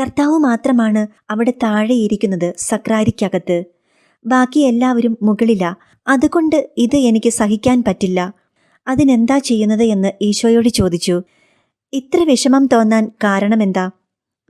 കർത്താവ് മാത്രമാണ് അവിടെ താഴെ ഇരിക്കുന്നത് സക്രാരിക്കകത്ത്. ബാക്കി എല്ലാവരും മുകളില. അതുകൊണ്ട് ഇത് എനിക്ക് സഹിക്കാൻ പറ്റില്ല. അതിനെന്താ ചെയ്യുന്നത് എന്ന് ഈശോയോട് ചോദിച്ചു. ഇത്ര വിഷമം തോന്നാൻ കാരണമെന്താ?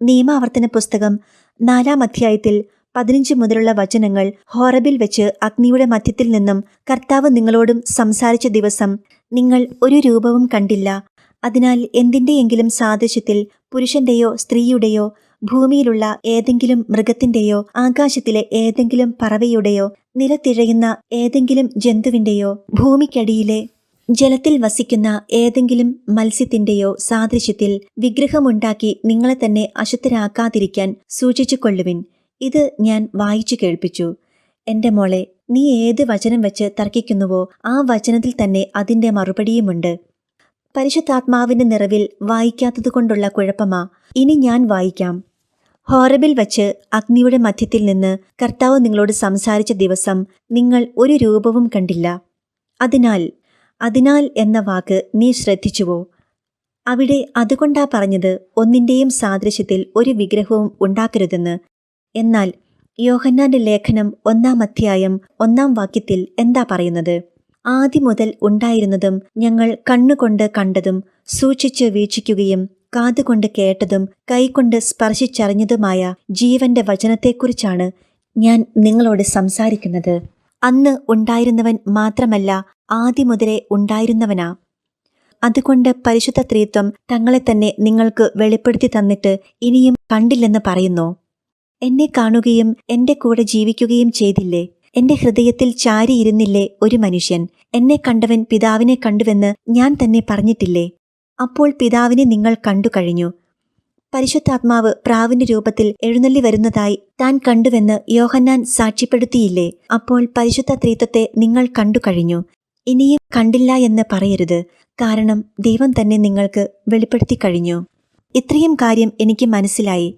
നിയമാവർത്തന പുസ്തകം നാലാം അധ്യായത്തിൽ പതിനഞ്ച് മുതലുള്ള വചനങ്ങൾ ഹോറബിൽ വെച്ച് അഗ്നിയുടെ മധ്യത്തിൽ നിന്നും കർത്താവ് നിങ്ങളോടും സംസാരിച്ച ദിവസം നിങ്ങൾ ഒരു രൂപവും കണ്ടില്ല. അതിനാൽ എന്തിന്റെയെങ്കിലും സാദൃശ്യത്തിൽ പുരുഷന്റെയോ സ്ത്രീയുടെയോ ഭൂമിയിലുള്ള ഏതെങ്കിലും മൃഗത്തിന്റെയോ ആകാശത്തിലെ ഏതെങ്കിലും പറവയുടെയോ നിലത്തിഴയുന്ന ഏതെങ്കിലും ജന്തുവിന്റെയോ ഭൂമിക്കടിയിലെ ജലത്തിൽ വസിക്കുന്ന ഏതെങ്കിലും മത്സ്യത്തിന്റെയോ സാദൃശ്യത്തിൽ വിഗ്രഹമുണ്ടാക്കി നിങ്ങളെ തന്നെ അശുദ്ധരാക്കാതിരിക്കാൻ സൂക്ഷിച്ചുകൊള്ളുവിൻ. ഇത് ഞാൻ വായിച്ചു കേൾപ്പിച്ചു. എന്റെ മോളെ നീ ഏത് വചനം വെച്ച് തർക്കിക്കുന്നുവോ ആ വചനത്തിൽ തന്നെ അതിന്റെ മറുപടിയുമുണ്ട്. പരിശുദ്ധാത്മാവിന്റെ നിറവിൽ വായിക്കാത്തതുകൊണ്ടുള്ള കുഴപ്പമാ. ഇനി ഞാൻ വായിക്കാം. ഹോറബിൽ വച്ച് അഗ്നിയുടെ മധ്യത്തിൽ നിന്ന് കർത്താവ് നിങ്ങളോട് സംസാരിച്ച ദിവസം നിങ്ങൾ ഒരു രൂപവും കണ്ടില്ല. അതിനാൽ അതിനാൽ എന്ന വാക്ക് നീ ശ്രദ്ധിച്ചുവോ? അവിടെ അതുകൊണ്ടാ പറഞ്ഞത് ഒന്നിന്റെയും സാദൃശ്യത്തിൽ ഒരു വിഗ്രഹവും ഉണ്ടാക്കരുതെന്ന്. എന്നാൽ യോഹന്നാന്റെ ലേഖനം ഒന്നാം അധ്യായം ഒന്നാം വാക്യത്തിൽ എന്താ പറയുന്നത്? ആദ്യം മുതൽ ഉണ്ടായിരുന്നതും ഞങ്ങൾ കണ്ണുകൊണ്ട് കണ്ടതും സൂക്ഷിച്ച് വീക്ഷിക്കുകയും കാതുകൊണ്ട് കേട്ടതും കൈകൊണ്ട് സ്പർശിച്ചറിഞ്ഞതുമായ ജീവന്റെ വചനത്തെക്കുറിച്ചാണ് ഞാൻ നിങ്ങളോട് സംസാരിക്കുന്നത്. അന്ന് ഉണ്ടായിരുന്നവൻ മാത്രമല്ല ആദ്യം മുതലേ ഉണ്ടായിരുന്നവനാ. അതുകൊണ്ട് പരിശുദ്ധ ത്രീത്വം തങ്ങളെ തന്നെ നിങ്ങൾക്ക് വെളിപ്പെടുത്തി തന്നിട്ട് ഇനിയും കണ്ടില്ലെന്ന് പറയുന്നു. എന്നെ കാണുകയും എന്റെ കൂടെ ജീവിക്കുകയും ചെയ്തില്ലേ? എന്റെ ഹൃദയത്തിൽ ചാരിയിരുന്നില്ലേ ഒരു മനുഷ്യൻ? എന്നെ കണ്ടവൻ പിതാവിനെ കണ്ടുവെന്ന് ഞാൻ തന്നെ പറഞ്ഞിട്ടില്ലേ? അപ്പോൾ പിതാവിനെ നിങ്ങൾ കണ്ടു കഴിഞ്ഞു. പരിശുദ്ധാത്മാവ് പ്രാവിന്റെ രൂപത്തിൽ എഴുന്നള്ളി വരുന്നതായി താൻ കണ്ടുവെന്ന് യോഹന്നാൻ സാക്ഷ്യപ്പെടുത്തിയില്ലേ? അപ്പോൾ പരിശുദ്ധ ത്രീത്വത്തെ നിങ്ങൾ കണ്ടു കഴിഞ്ഞു. ഇനിയും കണ്ടില്ല എന്ന് പറയരുത്. കാരണം ദൈവം തന്നെ നിങ്ങൾക്ക് വെളിപ്പെടുത്തി കഴിഞ്ഞു. ഇത്രയും കാര്യം എനിക്ക് മനസ്സിലായി.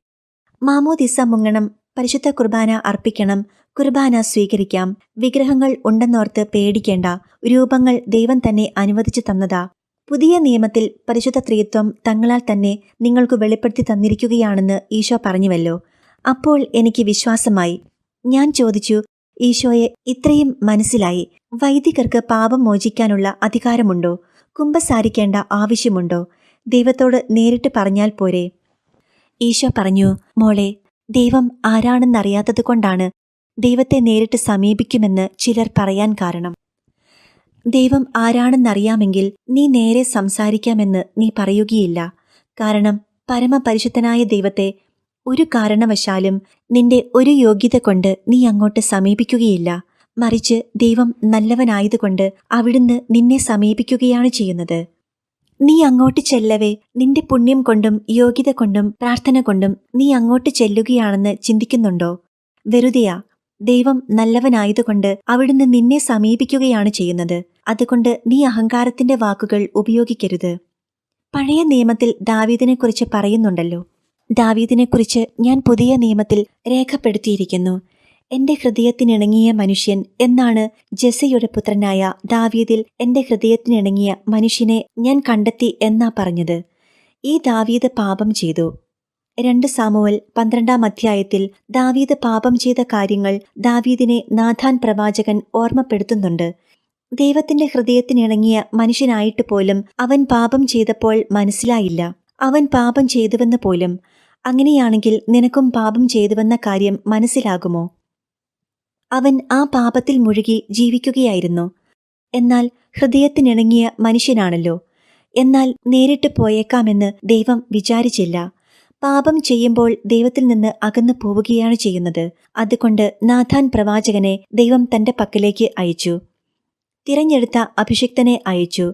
മാമോദിസ മുങ്ങണം പരിശുദ്ധ കുർബാന അർപ്പിക്കണം കുർബാന സ്വീകരിക്കാം. വിഗ്രഹങ്ങൾ ഉണ്ടെന്നോർത്ത് പേടിക്കേണ്ട. രൂപങ്ങൾ ദൈവം തന്നെ അനുവദിച്ചു തന്നതാ. പുതിയ നിയമത്തിൽ പരിശുദ്ധ ത്രിത്വം തങ്ങളാൽ തന്നെ നിങ്ങൾക്ക് വെളിപ്പെടുത്തി തന്നിരിക്കുകയാണെന്ന് ഈശോ പറഞ്ഞുവല്ലോ. അപ്പോൾ എനിക്ക് വിശ്വാസമായി. ഞാൻ ചോദിച്ചു ഈശോയെ ഇത്രയും മനസ്സിലായി. വൈദികർക്ക് പാപം മോചിക്കാനുള്ള അധികാരമുണ്ടോ? കുമ്പസാരിക്കേണ്ട ആവശ്യമുണ്ടോ? ദൈവത്തോട് നേരിട്ട് പറഞ്ഞാൽ പോരെ. ഈശോ പറഞ്ഞു മോളെ ദൈവം ആരാണെന്നറിയാത്തതുകൊണ്ടാണ് ദൈവത്തെ നേരിട്ട് സമീപിക്കുമെന്ന് ചിലർ പറയാൻ കാരണം. ദൈവം ആരാണെന്നറിയാമെങ്കിൽ നീ നേരെ സംസാരിക്കാമെന്ന് നീ പറയുകയില്ല. കാരണം പരമപരിശുദ്ധനായ ദൈവത്തെ ഒരു കാരണവശാലും നിന്റെ ഒരു യോഗ്യത കൊണ്ട് നീ അങ്ങോട്ട് സമീപിക്കുകയില്ല. മറിച്ച് ദൈവം നല്ലവനായതുകൊണ്ട് അവിടുന്ന് നിന്നെ സമീപിക്കുകയാണ് ചെയ്യുന്നത്. നീ അങ്ങോട്ട് ചെല്ലവേ നിന്റെ പുണ്യം കൊണ്ടും യോഗ്യത കൊണ്ടും പ്രാർത്ഥന കൊണ്ടും നീ അങ്ങോട്ട് ചെല്ലുകയാണെന്ന് ചിന്തിക്കുന്നുണ്ടോ? വെറുതെയാ ദൈവം നല്ലവനായതുകൊണ്ട് അവിടുന്ന് നിന്നെ സമീപിക്കുകയാണ് ചെയ്യുന്നത്. അതുകൊണ്ട് നീ അഹങ്കാരത്തിന്റെ വാക്കുകൾ ഉപയോഗിക്കരുത്. പഴയ നിയമത്തിൽ ദാവീദിനെക്കുറിച്ച് പറയുന്നുണ്ടല്ലോ. ദാവീദിനെക്കുറിച്ച് ഞാൻ പുതിയ നിയമത്തിൽ രേഖപ്പെടുത്തിയിരിക്കുന്നു. എന്റെ ഹൃദയത്തിനിണങ്ങിയ മനുഷ്യൻ എന്നാണ് ജെസയുടെ പുത്രനായ ദാവീദിൽ എന്റെ ഹൃദയത്തിനിണങ്ങിയ മനുഷ്യനെ ഞാൻ കണ്ടെത്തി എന്നാ പറഞ്ഞത്. ഈ ദാവീദ് പാപം ചെയ്തു. രണ്ട് സാമുവൽ പന്ത്രണ്ടാം അധ്യായത്തിൽ ദാവീദ് പാപം ചെയ്ത കാര്യങ്ങൾ ദാവീദിനെ നാഥാൻ പ്രവാചകൻ ഓർമ്മപ്പെടുത്തുന്നുണ്ട്. ദൈവത്തിന്റെ ഹൃദയത്തിനിണങ്ങിയ മനുഷ്യനായിട്ട് പോലും അവൻ പാപം ചെയ്തപ്പോൾ മനസ്സിലായില്ല. അവൻ പാപം ചെയ്തുവെന്ന് പോലും. അങ്ങനെയാണെങ്കിൽ നിനക്കും പാപം ചെയ്തുവെന്ന കാര്യം മനസ്സിലാകുമോ? അവൻ ആ പാപത്തിൽ മുഴുകി ജീവിക്കുകയായിരുന്നു. എന്നാൽ ഹൃദയത്തിനിണങ്ങിയ മനുഷ്യനാണല്ലോ. എന്നാൽ നേരിട്ട് പോയേക്കാമെന്ന് ദൈവം വിചാരിച്ചില്ല. പാപം ചെയ്യുമ്പോൾ ദൈവത്തിൽ നിന്ന് അകന്നു പോവുകയാണ് ചെയ്യുന്നത്. അതുകൊണ്ട് നാഥാൻ പ്രവാചകനെ ദൈവം തന്റെ പക്കലേക്ക് അയച്ചു. തിരഞ്ഞെടുത്ത അഭിഷിക്തനെ അയച്ചു.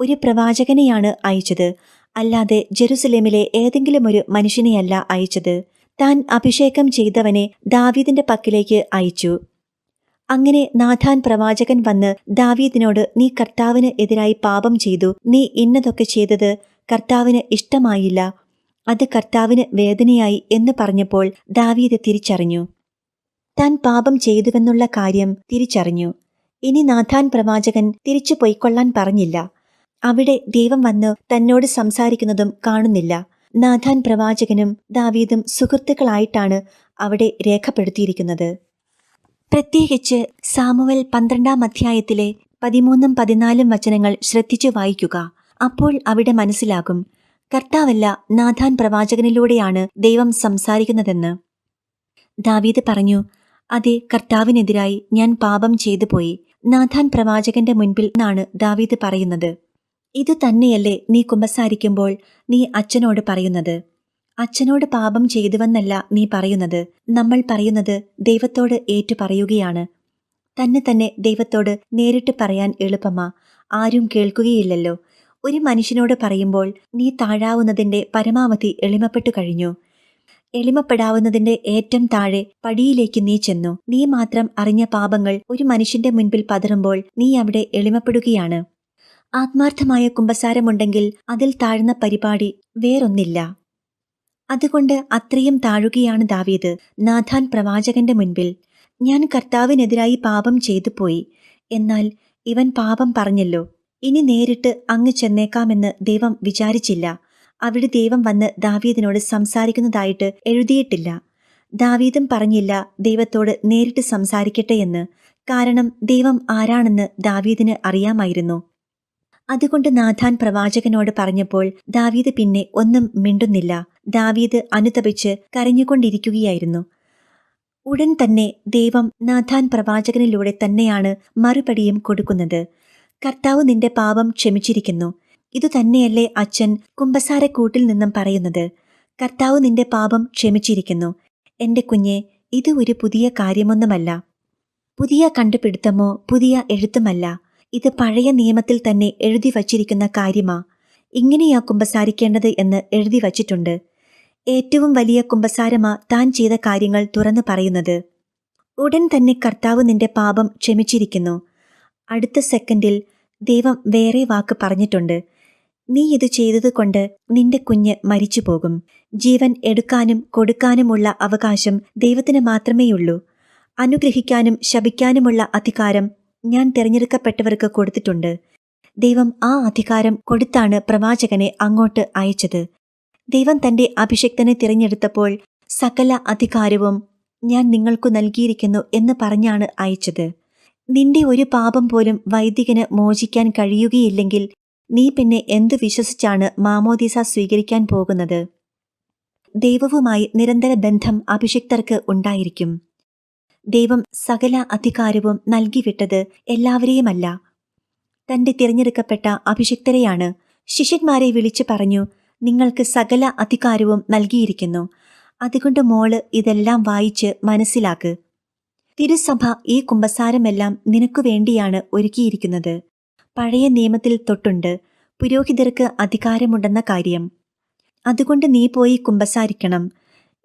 ഒരു പ്രവാചകനെയാണ് അയച്ചത്. അല്ലാതെ ജെറുസലേമിലെ ഏതെങ്കിലും ഒരു മനുഷ്യനെയല്ല അയച്ചത്. താൻ അഭിഷേകം ചെയ്തവനെ ദാവീദിന്റെ പക്കലേക്ക് അയച്ചു. അങ്ങനെ നാഥാൻ പ്രവാചകൻ വന്ന് ദാവീദിനോട് നീ കർത്താവിന് എതിരായി പാപം ചെയ്തു. നീ ഇന്നതൊക്കെ ചെയ്തത് കർത്താവിന് ഇഷ്ടമായില്ല. അത് കർത്താവിന് വേദനയായി എന്ന് പറഞ്ഞപ്പോൾ ദാവീദ് തിരിച്ചറിഞ്ഞു. താൻ പാപം ചെയ്തുവെന്നുള്ള കാര്യം തിരിച്ചറിഞ്ഞു. ഇനി നാഥാൻ പ്രവാചകൻ തിരിച്ചു പൊയ്ക്കൊള്ളാൻ പറഞ്ഞില്ല. അവിടെ ദൈവം വന്ന് തന്നോട് സംസാരിക്കുന്നതും കാണുന്നില്ല. നാഥാൻ പ്രവാചകനും ദാവീദും സുഹൃത്തുക്കളായിട്ടാണ് അവിടെ രേഖപ്പെടുത്തിയിരിക്കുന്നത്. പ്രത്യേകിച്ച് സാമുവൽ പന്ത്രണ്ടാം അധ്യായത്തിലെ പതിമൂന്നും പതിനാലും വചനങ്ങൾ ശ്രദ്ധിച്ചു വായിക്കുക. അപ്പോൾ അവിടെ മനസ്സിലാകും. കർത്താവല്ല നാഥാൻ പ്രവാചകനിലൂടെയാണ് ദൈവം സംസാരിക്കുന്നതെന്ന്. ദാവീദ് പറഞ്ഞു അതെ കർത്താവിനെതിരായി ഞാൻ പാപം ചെയ്തു പോയി നാഥാൻ പ്രവാചകന്റെ മുൻപിൽ നിന്നാണ് ദാവീദ് പറയുന്നത്. ഇത് തന്നെയല്ലേ നീ കുമ്പസാരിക്കുമ്പോൾ നീ അച്ഛനോട് പറയുന്നത്? അച്ഛനോട് പാപം ചെയ്തുവെന്നല്ല നീ പറയുന്നത്. നമ്മൾ പറയുന്നത് ദൈവത്തോട് ഏറ്റു പറയുകയാണ്. തന്നെ തന്നെ ദൈവത്തോട് നേരിട്ട് പറയാൻ എളുപ്പമാ. ആരും കേൾക്കുകയില്ലല്ലോ. ഒരു മനുഷ്യനോട് പറയുമ്പോൾ നീ താഴാവുന്നതിന്റെ പരമാവധി എളിമപ്പെട്ടു കഴിഞ്ഞു. എളിമപ്പെടാവുന്നതിന്റെ ഏറ്റം താഴെ പടിയിലേക്ക് നീ ചെന്നു. നീ മാത്രം അറിഞ്ഞ പാപങ്ങൾ ഒരു മനുഷ്യന്റെ മുൻപിൽ പതറുമ്പോൾ നീ അവിടെ എളിമപ്പെടുകയാണ്. ആത്മാർത്ഥമായ കുമ്പസാരമുണ്ടെങ്കിൽ അതിൽ താഴ്ന്ന പരിപാടി വേറൊന്നില്ല. അതുകൊണ്ട് അത്രയും താഴുകയാണ് ദാവീദ്. നാഥാൻ പ്രവാചകന്റെ മുൻപിൽ ഞാൻ കർത്താവിനെതിരായി പാപം ചെയ്തു പോയി എന്നാൽ ഇവൻ പാപം പറഞ്ഞല്ലോ. ഇനി നേരിട്ട് അങ്ങ് ചെന്നേക്കാമെന്ന് ദൈവം വിചാരിച്ചില്ല. അവിടെ ദൈവം വന്ന് ദാവീദിനോട് സംസാരിക്കുന്നതായിട്ട് എഴുതിയിട്ടില്ല. ദാവീദും പറഞ്ഞില്ല ദൈവത്തോട് നേരിട്ട് സംസാരിക്കട്ടെ എന്ന്. കാരണം ദൈവം ആരാണെന്ന് ദാവീദിന് അറിയാമായിരുന്നു. അതുകൊണ്ട് നാഥാൻ പ്രവാചകനോട് പറഞ്ഞപ്പോൾ ദാവീദ് പിന്നെ ഒന്നും മിണ്ടുന്നില്ല. ദാവീദ് അനുതപിച്ച് കരഞ്ഞുകൊണ്ടിരിക്കുകയായിരുന്നു. ഉടൻ തന്നെ ദൈവം നാഥാൻ പ്രവാചകനിലൂടെ തന്നെയാണ് മറുപടിയും കൊടുക്കുന്നത്. കർത്താവ് നിന്റെ പാപം ക്ഷമിച്ചിരിക്കുന്നു. ഇതുതന്നെയല്ലേ അച്ഛൻ കുമ്പസാരക്കൂട്ടിൽ നിന്നും പറയുന്നത്. കർത്താവ് നിന്റെ പാപം ക്ഷമിച്ചിരിക്കുന്നു. എന്റെ കുഞ്ഞെ ഇത് ഒരു പുതിയ കാര്യമൊന്നുമല്ല. പുതിയ കണ്ടുപിടുത്തമോ പുതിയ എഴുത്തുമല്ല. ഇത് പഴയ നിയമത്തിൽ തന്നെ എഴുതി വച്ചിരിക്കുന്ന കാര്യമാ. ഇങ്ങനെയാ കുമ്പസാരിക്കേണ്ടത് എന്ന് എഴുതി വച്ചിട്ടുണ്ട്. ഏറ്റവും വലിയ കുമ്പസാരമാ താൻ ചെയ്ത കാര്യങ്ങൾ തുറന്നു പറയുന്നത്. ഉടൻ തന്നെ കർത്താവ് നിന്റെ പാപം ക്ഷമിച്ചിരിക്കുന്നു. അടുത്ത സെക്കൻഡിൽ ദൈവം വേറെ വാക്ക് പറഞ്ഞിട്ടുണ്ട്. നീ ഇത് ചെയ്തതുകൊണ്ട് നിന്റെ കുഞ്ഞ് മരിച്ചു പോകും ജീവൻ എടുക്കാനും കൊടുക്കാനുമുള്ള അവകാശം ദൈവത്തിന് മാത്രമേയുള്ളൂ. അനുഗ്രഹിക്കാനും ശപിക്കാനുമുള്ള അധികാരം ഞാൻ തിരഞ്ഞെടുക്കപ്പെട്ടവർക്ക് കൊടുത്തിട്ടുണ്ട്. ദൈവം ആ അധികാരം കൊടുത്താണ് പ്രവാചകനെ അങ്ങോട്ട് അയച്ചത്. ദൈവം തന്റെ അഭിഷക്തനെ തിരഞ്ഞെടുത്തപ്പോൾ സകല അധികാരവും ഞാൻ നിങ്ങൾക്കു നൽകിയിരിക്കുന്നു എന്ന് പറഞ്ഞാണ് അയച്ചത്. നിന്റെ ഒരു പാപം പോലും വൈദികന് മോചിക്കാൻ കഴിയുകയില്ലെങ്കിൽ നീ പിന്നെ എന്തു വിശ്വസിച്ചാണ് മാമോദീസ സ്വീകരിക്കാൻ പോകുന്നത്? ദൈവവുമായി നിരന്തര ബന്ധം അഭിഷിക്തർക്ക് ഉണ്ടായിരിക്കും. ദൈവം സകല അധികാരവും നൽകിവിട്ടത് എല്ലാവരെയുമല്ല. തന്റെ തിരഞ്ഞെടുക്കപ്പെട്ട അഭിഷിക്തരെയാണ്. ശിഷ്യന്മാരെ വിളിച്ചു പറഞ്ഞു നിങ്ങൾക്ക് സകല അധികാരവും നൽകിയിരിക്കുന്നു. അതുകൊണ്ട് മോൾ ഇതെല്ലാം വായിച്ച് മനസ്സിലാക്ക്. തിരുസഭ ഈ കുമ്പസാരമെല്ലാം നിനക്കു വേണ്ടിയാണ് ഒരുക്കിയിരിക്കുന്നത്. പഴയ നിയമത്തിൽ തൊട്ടുണ്ട് പുരോഹിതർക്ക് അധികാരമുണ്ടെന്ന കാര്യം. അതുകൊണ്ട് നീ പോയി കുമ്പസാരിക്കണം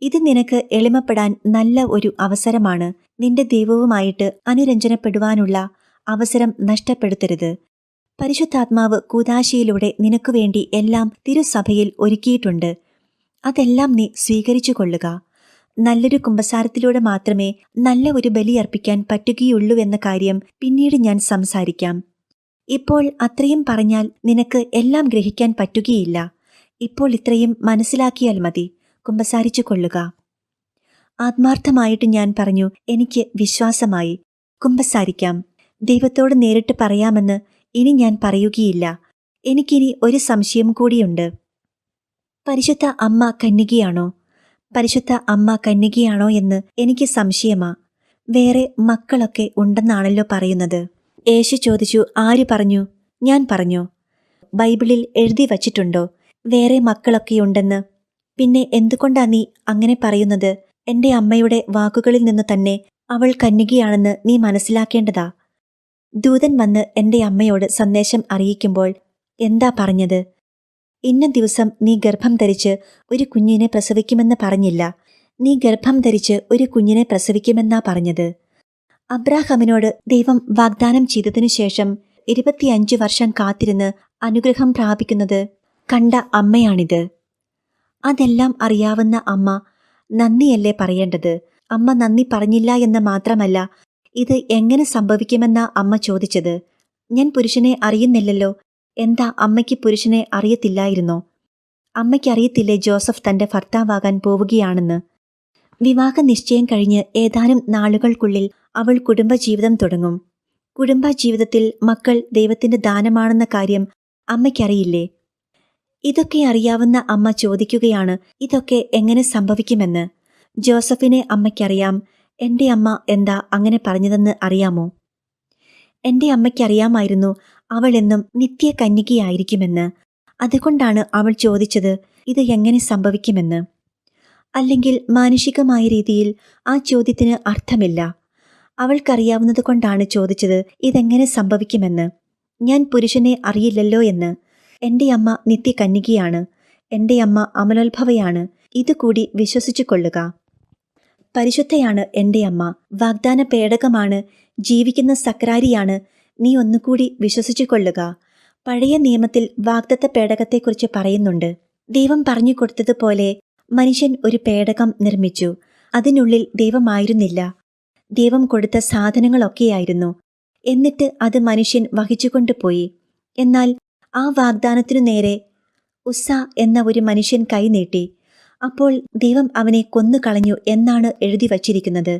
ഇത് നിനക്ക് എളിമപ്പെടാൻ നല്ല ഒരു അവസരമാണ്. നിന്റെ ദൈവവുമായിട്ട് അനുരഞ്ജനപ്പെടുവാനുള്ള അവസരം നഷ്ടപ്പെടുത്തരുത്. പരിശുദ്ധാത്മാവ് കൂതാശിയിലൂടെ നിനക്കു വേണ്ടി എല്ലാം തിരുസഭയിൽ ഒരുക്കിയിട്ടുണ്ട്. അതെല്ലാം നീ സ്വീകരിച്ചു കൊള്ളുക നല്ലൊരു കുമ്പസാരത്തിലൂടെ മാത്രമേ നല്ല ഒരു ബലിയർപ്പിക്കാൻ പറ്റുകയുള്ളൂ എന്ന കാര്യം പിന്നീട് ഞാൻ സംസാരിക്കാം. ഇപ്പോൾ അത്രയും പറഞ്ഞാൽ നിനക്ക് എല്ലാം ഗ്രഹിക്കാൻ പറ്റുകയില്ല. ഇപ്പോൾ ഇത്രയും മനസ്സിലാക്കിയാൽ മതി. കുമ്പസാരിച്ചു കൊള്ളുക. ആത്മാർത്ഥമായിട്ട് ഞാൻ പറഞ്ഞു എനിക്ക് വിശ്വാസമായി. കുമ്പസാരിക്കാം. ദൈവത്തോട് നേരിട്ട് പറയാമെന്ന് ഇനി ഞാൻ പറയുകയില്ല. എനിക്കിനി ഒരു സംശയം കൂടിയുണ്ട്. പരിശുദ്ധ അമ്മ കന്യകയാണോ? പരിശുദ്ധ അമ്മ കന്യകയാണോ എന്ന് എനിക്ക് സംശയമാ. വേറെ മക്കളൊക്കെ ഉണ്ടെന്നാണല്ലോ പറയുന്നത്. യേശു ചോദിച്ചു ആര് പറഞ്ഞു? ഞാൻ പറഞ്ഞു. ബൈബിളിൽ എഴുതി വച്ചിട്ടുണ്ടോ? വേറെ മക്കളൊക്കെയുണ്ടെന്ന് പിന്നെ എന്തുകൊണ്ടാ നീ അങ്ങനെ പറയുന്നത്? എന്റെ അമ്മയുടെ വാക്കുകളിൽ നിന്ന് തന്നെ അവൾ കന്യകയാണെന്ന് നീ മനസ്സിലാക്കേണ്ടതാ. ദൂതൻ വന്ന് എന്റെ അമ്മയോട് സന്ദേശം അറിയിക്കുമ്പോൾ എന്താ പറഞ്ഞത്? ഇന്ന ദിവസം നീ ഗർഭം ധരിച്ച് ഒരു കുഞ്ഞിനെ പ്രസവിക്കുമെന്ന് പറഞ്ഞില്ല. നീ ഗർഭം ധരിച്ച് ഒരു കുഞ്ഞിനെ പ്രസവിക്കുമെന്നാ പറഞ്ഞത്. അബ്രാഹമിനോട് ദൈവം വാഗ്ദാനം ചെയ്തതിനു ശേഷം ഇരുപത്തിയഞ്ച് വർഷം കാത്തിരുന്ന് അനുഗ്രഹം പ്രാപിക്കുന്നത് കണ്ട അമ്മയാണിത്. അതെല്ലാം അറിയാവുന്ന അമ്മ നന്ദിയല്ലേ പറയേണ്ടത്? അമ്മ നന്ദി പറഞ്ഞില്ല എന്ന് മാത്രമല്ല ഇത് എങ്ങനെ സംഭവിക്കുമെന്നാ അമ്മ ചോദിച്ചത്. ഞാൻ പുരുഷനെ അറിയുന്നില്ലല്ലോ എന്താ അമ്മയ്ക്ക് പുരുഷനെ അറിയത്തില്ലായിരുന്നോ? അമ്മയ്ക്കറിയത്തില്ലേ ജോസഫ് തന്റെ ഭർത്താവാകാൻ പോവുകയാണെന്ന്? വിവാഹ നിശ്ചയം കഴിഞ്ഞ് ഏതാനും നാളുകൾക്കുള്ളിൽ അവൾ കുടുംബജീവിതം തുടങ്ങും. കുടുംബജീവിതത്തിൽ മക്കൾ ദൈവത്തിന്റെ ദാനമാണെന്ന കാര്യം അമ്മയ്ക്കറിയില്ലേ? ഇതൊക്കെ അറിയാവുന്ന അമ്മ ചോദിക്കുകയാണ് ഇതൊക്കെ എങ്ങനെ സംഭവിക്കുമെന്ന്? ജോസഫിനെ അമ്മയ്ക്കറിയാം. എന്റെ അമ്മ എന്താ അങ്ങനെ പറഞ്ഞതെന്ന് അറിയാമോ? എന്റെ അമ്മയ്ക്കറിയാമായിരുന്നു. അവൾ എന്നും നിത്യ കന്യകയായിരിക്കുമെന്ന്. അതുകൊണ്ടാണ് അവൾ ചോദിച്ചത് ഇത് എങ്ങനെ സംഭവിക്കുമെന്ന്? അല്ലെങ്കിൽ മാനുഷികമായ രീതിയിൽ ആ ചോദ്യത്തിന് അർത്ഥമില്ല. അവൾക്കറിയാവുന്നത് കൊണ്ടാണ് ചോദിച്ചത് ഇതെങ്ങനെ സംഭവിക്കുമെന്ന്? ഞാൻ പുരുഷനെ അറിയില്ലല്ലോ എന്ന്. എന്റെ അമ്മ നിത്യ കന്യകയാണ്. എന്റെ അമ്മ അമലോത്ഭവയാണ്. ഇതുകൂടി വിശ്വസിച്ചു കൊള്ളുക പരിശുദ്ധയാണ് എന്റെ അമ്മ. വാഗ്ദാന പേടകമാണ് ജീവിക്കുന്ന സക്രാരിയാണ്. നീ ഒന്നുകൂടി വിശ്വസിച്ചു കൊള്ളുക പഴയ നിയമത്തിൽ വാഗ്ദത്ത പേടകത്തെക്കുറിച്ച് പറയുന്നുണ്ട്. ദൈവം പറഞ്ഞു കൊടുത്തതുപോലെ മനുഷ്യൻ ഒരു പേടകം നിർമ്മിച്ചു. അതിനുള്ളിൽ ദൈവമായിരുന്നില്ല. ദൈവം കൊടുത്ത സാധനങ്ങളൊക്കെയായിരുന്നു. എന്നിട്ട് അത് മനുഷ്യൻ വഹിച്ചുകൊണ്ടുപോയി. എന്നാൽ ആ വാഗ്ദാനത്തിനു നേരെ ഉസ്സ എന്ന ഒരു മനുഷ്യൻ കൈനീട്ടി അപ്പോൾ ദൈവം അവനെ കൊന്നുകളഞ്ഞു എന്നാണ് എഴുതി വച്ചിരിക്കുന്നത്.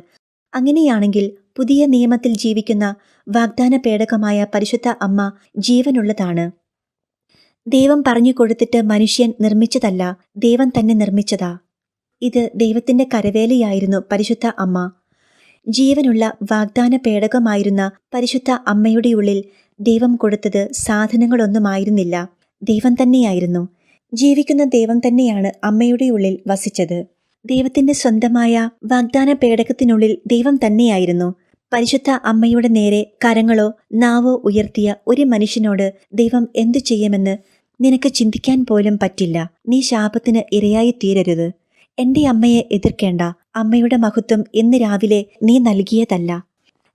അങ്ങനെയാണെങ്കിൽ പുതിയ നിയമത്തിൽ ജീവിക്കുന്ന വാഗ്ദാന പേടകമായ പരിശുദ്ധ അമ്മ ജീവനുള്ളതാണ്. ദൈവം പറഞ്ഞു കൊടുത്തിട്ട് മനുഷ്യൻ നിർമ്മിച്ചതല്ല ദൈവം തന്നെ നിർമ്മിച്ചതാ. ഇത് ദൈവത്തിന്റെ കരവേലയായിരുന്നു പരിശുദ്ധ അമ്മ. ജീവനുള്ള വാഗ്ദാന പേടകമായിരുന്ന പരിശുദ്ധ അമ്മയുടെ ഉള്ളിൽ ദൈവം കൊടുത്തത് സാധനങ്ങളൊന്നുമായിരുന്നില്ല ദൈവം തന്നെയായിരുന്നു. ജീവിക്കുന്ന ദൈവം തന്നെയാണ് അമ്മയുടെ ഉള്ളിൽ വസിച്ചത്. ദൈവത്തിന്റെ സ്വന്തമായ വാഗ്ദാന പേടകത്തിനുള്ളിൽ ദൈവം തന്നെയായിരുന്നു. പരിശുദ്ധ അമ്മയുടെ നേരെ കരങ്ങളോ നാവോ ഉയർത്തിയ ഒരു മനുഷ്യനോട് ദൈവം എന്തു ചെയ്യുമെന്ന് നിനക്ക് ചിന്തിക്കാൻ പോലും പറ്റില്ല. നീ ശാപത്തിന് ഇരയായി തീരരുത്. എന്റെ അമ്മയെ എതിർക്കേണ്ട. അമ്മയുടെ മഹത്വം ഇന്ന് രാവിലെ നീ നൽകിയതല്ല.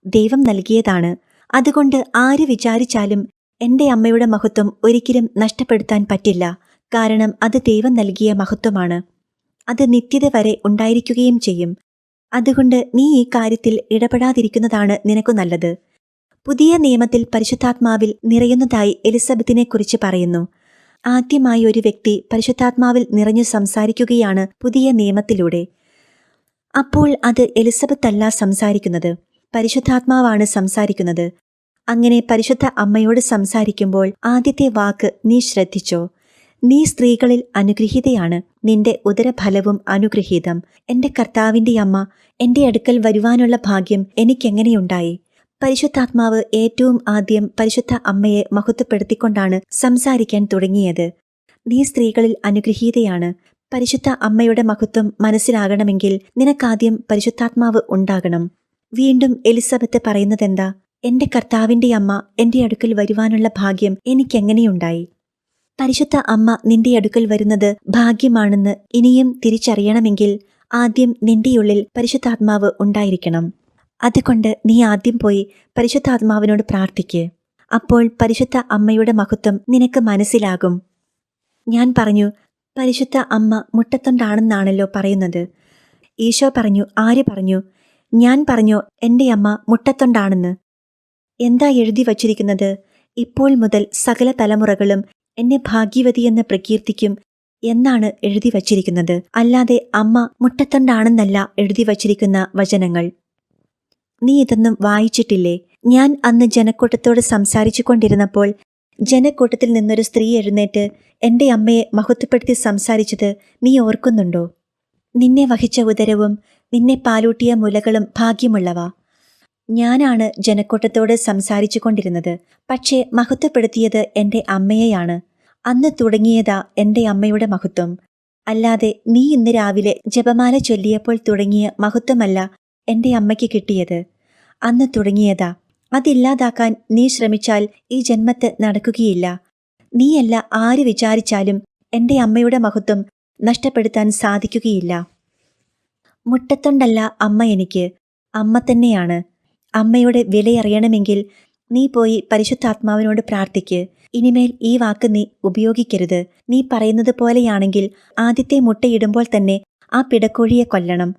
ദൈവം നൽകിയതാണ്. അതുകൊണ്ട് ആര് വിചാരിച്ചാലും എന്റെ അമ്മയുടെ മഹത്വം ഒരിക്കലും നഷ്ടപ്പെടുത്താൻ പറ്റില്ല. കാരണം അത് ദൈവം നൽകിയ മഹത്വമാണ്. അത് നിത്യത വരെ ഉണ്ടായിരിക്കുകയും ചെയ്യും. അതുകൊണ്ട് നീ ഈ കാര്യത്തിൽ ഇടപെടാതിരിക്കുന്നതാണ് നിനക്ക് നല്ലത്. പുതിയ നിയമത്തിൽ പരിശുദ്ധാത്മാവിൽ നിറയുന്നതായി എലിസബത്തിനെ കുറിച്ച് പറയുന്നു. ആദ്യമായി ഒരു വ്യക്തി പരിശുദ്ധാത്മാവിൽ നിറഞ്ഞു സംസാരിക്കുകയാണ് പുതിയ നിയമത്തിലൂടെ. അപ്പോൾ അത് എലിസബത്ത് അല്ല സംസാരിക്കുന്നത്. പരിശുദ്ധാത്മാവാണ് സംസാരിക്കുന്നത്. അങ്ങനെ പരിശുദ്ധ അമ്മയോട് സംസാരിക്കുമ്പോൾ ആദ്യത്തെ വാക്ക് നീ ശ്രദ്ധിച്ചോ? നീ സ്ത്രീകളിൽ അനുഗ്രഹീതയാണ്. നിന്റെ ഉദരഫലവും അനുഗ്രഹീതം. എന്റെ കർത്താവിന്റെ അമ്മ എന്റെ അടുക്കൽ വരുവാനുള്ള ഭാഗ്യം എനിക്കെങ്ങനെയുണ്ടായി? പരിശുദ്ധാത്മാവ് ഏറ്റവും ആദ്യം പരിശുദ്ധ അമ്മയെ മഹത്വപ്പെടുത്തിക്കൊണ്ടാണ് സംസാരിക്കാൻ തുടങ്ങിയത്. നീ സ്ത്രീകളിൽ അനുഗ്രഹീതയാണ്. പരിശുദ്ധ അമ്മയുടെ മഹത്വം മനസ്സിലാകണമെങ്കിൽ നിനക്കാദ്യം പരിശുദ്ധാത്മാവ് ഉണ്ടാകണം. വീണ്ടും എലിസബത്ത് പറയുന്നതെന്താ? എന്റെ കർത്താവിന്റെ അമ്മ എന്റെ അടുക്കൽ വരുവാനുള്ള ഭാഗ്യം എനിക്കെങ്ങനെയുണ്ടായി? പരിശുദ്ധ അമ്മ നിന്റെ അടുക്കൽ വരുന്നത് ഭാഗ്യമാണെന്ന് ഇനിയും തിരിച്ചറിയണമെങ്കിൽ ആദ്യം നിന്റെയുള്ളിൽ പരിശുദ്ധാത്മാവ് ഉണ്ടായിരിക്കണം. അതുകൊണ്ട് നീ ആദ്യം പോയി പരിശുദ്ധാത്മാവിനോട് പ്രാർത്ഥിക്ക്. അപ്പോൾ പരിശുദ്ധ അമ്മയുടെ മഹത്വം നിനക്ക് മനസ്സിലാകും. ഞാൻ പറഞ്ഞു പരിശുദ്ധ അമ്മ മുട്ടത്തൊണ്ടാണെന്നാണല്ലോ പറയുന്നത്. ഈശോ പറഞ്ഞു ആര് പറഞ്ഞു? ഞാൻ പറഞ്ഞു എന്റെ അമ്മ മുട്ടത്തൊണ്ടാണെന്ന്. എന്താ എഴുതി വച്ചിരിക്കുന്നത്? ഇപ്പോൾ മുതൽ സകല തലമുറകളും എന്നെ ഭാഗ്യവതി എന്ന് പ്രകീർത്തിക്കും എന്നാണ് എഴുതി വച്ചിരിക്കുന്നത്. അല്ലാതെ അമ്മ മുട്ടത്തൊണ്ടാണെന്നല്ല എഴുതി വച്ചിരിക്കുന്ന വചനങ്ങൾ. നീ ഇതൊന്നും വായിച്ചിട്ടില്ലേ? ഞാൻ അന്ന് ജനക്കൂട്ടത്തോട് സംസാരിച്ചു കൊണ്ടിരുന്നപ്പോൾ ജനക്കൂട്ടത്തിൽ നിന്നൊരു സ്ത്രീ എഴുന്നേറ്റ് എന്റെ അമ്മയെ മഹത്വപ്പെടുത്തി സംസാരിച്ചത് നീ ഓർക്കുന്നുണ്ടോ? നിന്നെ വഹിച്ച ഉദരവും നിന്നെ പാലൂട്ടിയ മുലകളും ഭാഗ്യമുള്ളവ. ഞാനാണ് ജനക്കൂട്ടത്തോട് സംസാരിച്ചു കൊണ്ടിരുന്നത് പക്ഷേ മഹത്വപ്പെടുത്തിയത് എന്റെ അമ്മയെയാണ്. അന്ന് തുടങ്ങിയതാ എന്റെ അമ്മയുടെ മഹത്വം. അല്ലാതെ നീ ഇന്ന് രാവിലെ ജപമാല ചൊല്ലിയപ്പോൾ തുടങ്ങിയ മഹത്വമല്ല എന്റെ അമ്മയ്ക്ക് കിട്ടിയത്. അന്ന് തുടങ്ങിയതാ. അതില്ലാതാക്കാൻ നീ ശ്രമിച്ചാൽ ഈ ജന്മത്ത് നടക്കുകയില്ല. നീയല്ല ആര് വിചാരിച്ചാലും എന്റെ അമ്മയുടെ മഹത്വം നഷ്ടപ്പെടുത്താൻ സാധിക്കുകയില്ല. മുട്ടത്തൊണ്ടല്ല അമ്മ എനിക്ക്. അമ്മ തന്നെയാണ്. അമ്മയുടെ വിലയറിയണമെങ്കിൽ നീ പോയി പരിശുദ്ധാത്മാവിനോട് പ്രാർത്ഥിക്ക്. ഇനിമേൽ ഈ വാക്ക് നീ ഉപയോഗിക്കരുത്. നീ പറയുന്നത് പോലെയാണെങ്കിൽ ആദ്യത്തെ മുട്ടയിടുമ്പോൾ തന്നെ ആ പിടക്കോഴിയെ കൊല്ലണം.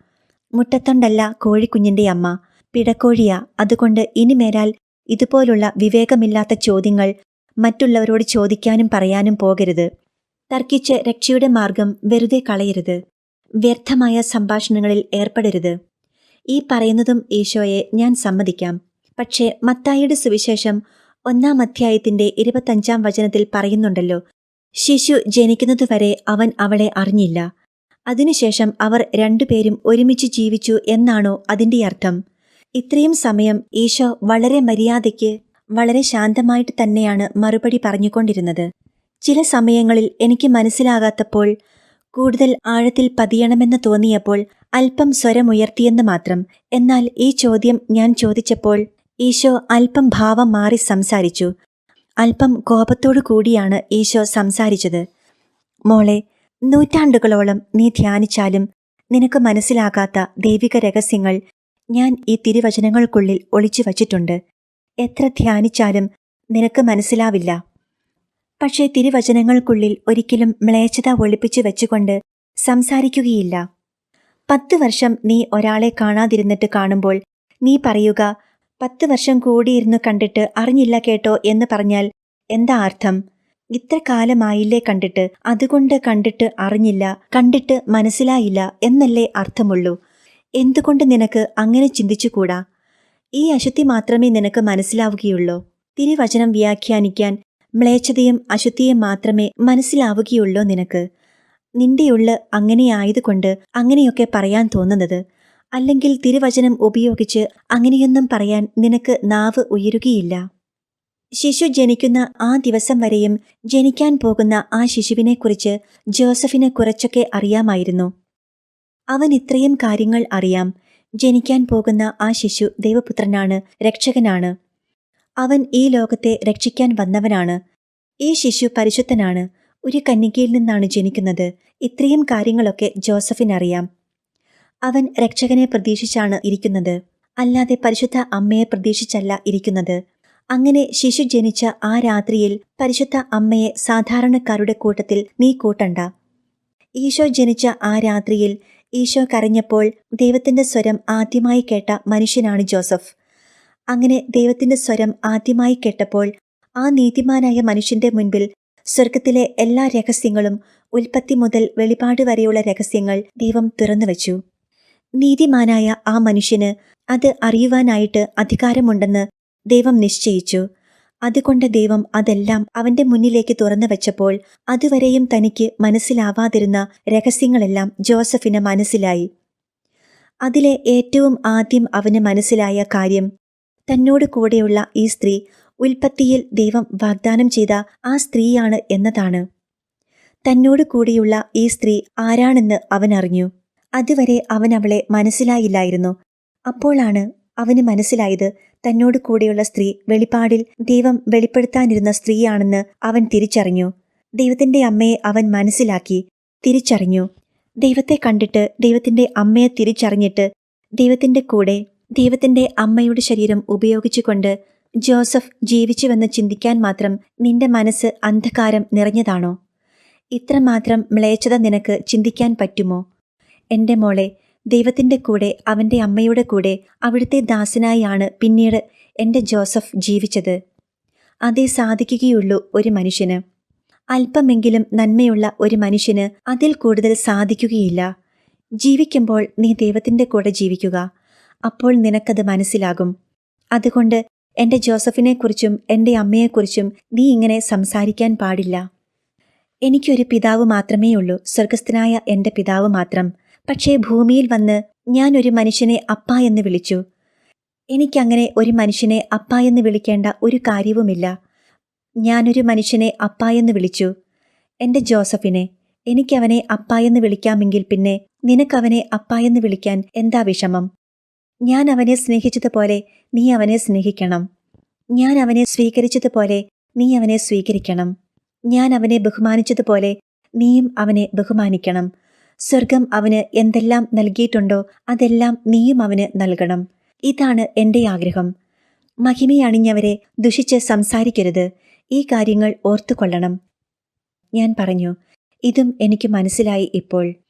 മുട്ടത്തൊണ്ടല്ല കോഴിക്കുഞ്ഞിന്റെ അമ്മ. പിടക്കോഴിയാ. അതുകൊണ്ട് ഇനിമേലാൽ ഇതുപോലുള്ള വിവേകമില്ലാത്ത ചോദ്യങ്ങൾ മറ്റുള്ളവരോട് ചോദിക്കാനും പറയാനും പോകരുത്. തർക്കിച്ച് രക്ഷയുടെ മാർഗം വെറുതെ കളയരുത്. വ്യർത്ഥമായ സംഭാഷണങ്ങളിൽ ഏർപ്പെടരുത്. ഈ പറയുന്നതും ഈശോയെ ഞാൻ സമ്മതിക്കാം. പക്ഷേ മത്തായിയുടെ സുവിശേഷം ഒന്നാം അധ്യായത്തിന്റെ ഇരുപത്തഞ്ചാം വചനത്തിൽ പറയുന്നുണ്ടല്ലോ ശിശു ജനിക്കുന്നതുവരെ അവൻ അവളെ അറിഞ്ഞില്ല. അതിനുശേഷം അവർ രണ്ടുപേരും ഒരുമിച്ച് ജീവിച്ചു എന്നാണോ അതിന്റെ അർത്ഥം. ഇത്രയും സമയം ഈശോ വളരെ മര്യാദയ്ക്ക് വളരെ ശാന്തമായിട്ട് തന്നെയാണ് മറുപടി പറഞ്ഞുകൊണ്ടിരുന്നത്. ചില സമയങ്ങളിൽ എനിക്ക് മനസ്സിലാകാത്തപ്പോൾ കൂടുതൽ ആഴത്തിൽ പതിയണമെന്ന് തോന്നിയപ്പോൾ അല്പം സ്വരമുയർത്തിയെന്ന് മാത്രം. എന്നാൽ ഈ ചോദ്യം ഞാൻ ചോദിച്ചപ്പോൾ ഈശോ അല്പം ഭാവം മാറി സംസാരിച്ചു. അല്പം കോപത്തോടു കൂടിയാണ് ഈശോ സംസാരിച്ചത്. മോളെ നൂറ്റാണ്ടുകളോളം നീ ധ്യാനിച്ചാലും നിനക്ക് മനസ്സിലാകാത്ത ദൈവിക രഹസ്യങ്ങൾ ഞാൻ ഈ തിരുവചനങ്ങൾക്കുള്ളിൽ ഒളിച്ചു വച്ചിട്ടുണ്ട്. എത്ര ധ്യാനിച്ചാലും നിനക്ക് മനസ്സിലാവില്ല. പക്ഷേ തിരുവചനങ്ങൾക്കുള്ളിൽ ഒരിക്കലും മ്ലേച്ഛത ഒളിപ്പിച്ചു വെച്ചുകൊണ്ട് സംസാരിക്കുകയില്ല. പത്ത് വർഷം നീ ഒരാളെ കാണാതിരുന്നിട്ട് കാണുമ്പോൾ നീ പറയുക പത്ത് വർഷം കൂടിയിരുന്നു കണ്ടിട്ട് അറിഞ്ഞില്ല കേട്ടോ എന്ന് പറഞ്ഞാൽ എന്താ അർത്ഥം? ഇത്ര കാലമായില്ലേ കണ്ടിട്ട് അതുകൊണ്ട് കണ്ടിട്ട് അറിഞ്ഞില്ല കണ്ടിട്ട് മനസ്സിലായില്ല എന്നല്ലേ അർത്ഥമുള്ളൂ? എന്തുകൊണ്ട് നിനക്ക് അങ്ങനെ ചിന്തിച്ചുകൂടാ? ഈ അശുദ്ധി മാത്രമേ നിനക്ക് മനസ്സിലാവുകയുള്ളൂ. തിരുവചനം വ്യാഖ്യാനിക്കാൻ മ്ലേച്ഛതയും അശുദ്ധിയും മാത്രമേ മനസ്സിലാവുകയുള്ളൂ നിനക്ക്. നിന്റെയുള്ള അങ്ങനെയായതുകൊണ്ട് അങ്ങനെയൊക്കെ പറയാൻ തോന്നുന്നത്. അല്ലെങ്കിൽ തിരുവചനം ഉപയോഗിച്ച് അങ്ങനെയൊന്നും പറയാൻ നിനക്ക് നാവ് ഉയരുകയില്ല. ശിശു ജനിക്കുന്ന ആ ദിവസം വരെയും ജനിക്കാൻ പോകുന്ന ആ ശിശുവിനെക്കുറിച്ച് ജോസഫിന് കുറച്ചൊക്കെ അറിയാമായിരുന്നു. അവൻ ഇത്രയും കാര്യങ്ങൾ അറിയാം. ജനിക്കാൻ പോകുന്ന ആ ശിശു ദൈവപുത്രനാണ് രക്ഷകനാണ്. അവൻ ഈ ലോകത്തെ രക്ഷിക്കാൻ വന്നവനാണ്. ഈ ശിശു പരിശുദ്ധനാണ്. ഒരു കന്യകയിൽ നിന്നാണ് ജനിക്കുന്നത്. ഇത്രയും കാര്യങ്ങളൊക്കെ ജോസഫിനറിയാം. അവൻ രക്ഷകനെ പ്രതീക്ഷിച്ചാണ് ഇരിക്കുന്നത്. അല്ലാതെ പരിശുദ്ധ അമ്മയെ പ്രതീക്ഷിച്ചല്ല ഇരിക്കുന്നത്. അങ്ങനെ ശിശു ജനിച്ച ആ രാത്രിയിൽ പരിശുദ്ധ അമ്മയെ സാധാരണക്കാരുടെ കൂട്ടത്തിൽ നീ കൂട്ടണ്ട. ഈശോ ജനിച്ച ആ രാത്രിയിൽ ഈശോ കരഞ്ഞപ്പോൾ ദൈവത്തിന്റെ സ്വരം ആദ്യമായി കേട്ട മനുഷ്യനാണ് ജോസഫ്. അങ്ങനെ ദൈവത്തിന്റെ സ്വരം ആദ്യമായി കേട്ടപ്പോൾ ആ നീതിമാനായ മനുഷ്യന്റെ മുൻപിൽ സ്വർഗത്തിലെ എല്ലാ രഹസ്യങ്ങളും ഉൽപ്പത്തി മുതൽ വെളിപാട് വരെയുള്ള രഹസ്യങ്ങൾ ദൈവം തുറന്നുവച്ചു നീതിമാനായ ആ മനുഷ്യന് അത് അറിയുവാനായിട്ട് അധികാരമുണ്ടെന്ന് ദൈവം നിശ്ചയിച്ചു. അതുകൊണ്ട് ദൈവം അതെല്ലാം അവന്റെ മുന്നിലേക്ക് തുറന്നു വെച്ചപ്പോൾ അതുവരെയും തനിക്ക് മനസ്സിലാവാതിരുന്ന രഹസ്യങ്ങളെല്ലാം ജോസഫിന് മനസ്സിലായി. അതിലെ ഏറ്റവും ആദ്യം അവന് മനസ്സിലായ കാര്യം തന്നോട് കൂടെയുള്ള ഈ സ്ത്രീ ഉൽപ്പത്തിയിൽ ദൈവം വാഗ്ദാനം ചെയ്ത ആ സ്ത്രീയാണ് എന്നതാണ്. തന്നോട് കൂടിയുള്ള ഈ സ്ത്രീ ആരാണെന്ന് അവൻ അറിഞ്ഞു. അതുവരെ അവൻ അവളെ മനസ്സിലായില്ലായിരുന്നു. അപ്പോഴാണ് അവന് മനസ്സിലായത് തന്നോട് കൂടെയുള്ള സ്ത്രീ വെളിപ്പാടിൽ ദൈവം വെളിപ്പെടുത്താനിരുന്ന സ്ത്രീയാണെന്ന് അവൻ തിരിച്ചറിഞ്ഞു. ദൈവത്തിന്റെ അമ്മയെ അവൻ മനസ്സിലാക്കി തിരിച്ചറിഞ്ഞു. ദൈവത്തെ കണ്ടിട്ട് ദൈവത്തിന്റെ അമ്മയെ തിരിച്ചറിഞ്ഞിട്ട് ദൈവത്തിന്റെ കൂടെ ദൈവത്തിന്റെ അമ്മയുടെ ശരീരം ഉപയോഗിച്ചുകൊണ്ട് ജോസഫ് ജീവിച്ചുവെന്ന് ചിന്തിക്കാൻ മാത്രം നിന്റെ മനസ്സ് അന്ധകാരം നിറഞ്ഞതാണോ? ഇത്രമാത്രം മ്ലേച്ഛത നിനക്ക് ചിന്തിക്കാൻ പറ്റുമോ? എന്റെ മോളെ ദൈവത്തിന്റെ കൂടെ അവന്റെ അമ്മയുടെ കൂടെ അവിടുത്തെ ദാസനായാണ് പിന്നീട് എന്റെ ജോസഫ് ജീവിച്ചത്. അതേ സാധിക്കുകയുള്ളൂ ഒരു മനുഷ്യന്. അല്പമെങ്കിലും നന്മയുള്ള ഒരു മനുഷ്യന് അതിൽ കൂടുതൽ സാധിക്കുകയില്ല. ജീവിക്കുമ്പോൾ നീ ദൈവത്തിന്റെ കൂടെ ജീവിക്കുക. അപ്പോൾ നിനക്കത് മനസ്സിലാകും. അതുകൊണ്ട് എന്റെ ജോസഫിനെക്കുറിച്ചും എന്റെ അമ്മയെക്കുറിച്ചും നീ ഇങ്ങനെ സംസാരിക്കാൻ പാടില്ല. എനിക്കൊരു പിതാവ് മാത്രമേ ഉള്ളൂ സ്വർഗസ്ഥനായ എന്റെ പിതാവ് മാത്രം. പക്ഷേ ഭൂമിയിൽ വന്ന് ഞാൻ ഒരു മനുഷ്യനെ അപ്പ എന്ന് വിളിച്ചു. എനിക്കങ്ങനെ ഒരു മനുഷ്യനെ അപ്പ എന്ന് വിളിക്കേണ്ട ഒരു കാര്യവുമില്ല. ഞാനൊരു മനുഷ്യനെ അപ്പ എന്ന് വിളിച്ചു. എന്റെ ജോസഫിനെ എനിക്കവനെ അപ്പ എന്ന് വിളിക്കാമെങ്കിൽ പിന്നെ നിനക്കവനെ അപ്പ എന്ന് വിളിക്കാൻ എന്താ വിഷമം? ഞാൻ അവനെ സ്നേഹിച്ചതുപോലെ നീ അവനെ സ്നേഹിക്കണം. ഞാൻ അവനെ സ്വീകരിച്ചതുപോലെ നീ അവനെ സ്വീകരിക്കണം. ഞാൻ അവനെ ബഹുമാനിച്ചതുപോലെ നീയും അവനെ ബഹുമാനിക്കണം. സ്വർഗം അവന് എന്തെല്ലാം നൽകിയിട്ടുണ്ടോ അതെല്ലാം നീയും അവന് നൽകണം. ഇതാണ് എന്റെ ആഗ്രഹം. മഹിമയണിഞ്ഞവരെ ദുഷിച്ച് സംസാരിക്കരുത്. ഈ കാര്യങ്ങൾ ഓർത്തുകൊള്ളണം. ഞാൻ പറഞ്ഞു ഇതും എനിക്ക് മനസ്സിലായി ഇപ്പോൾ.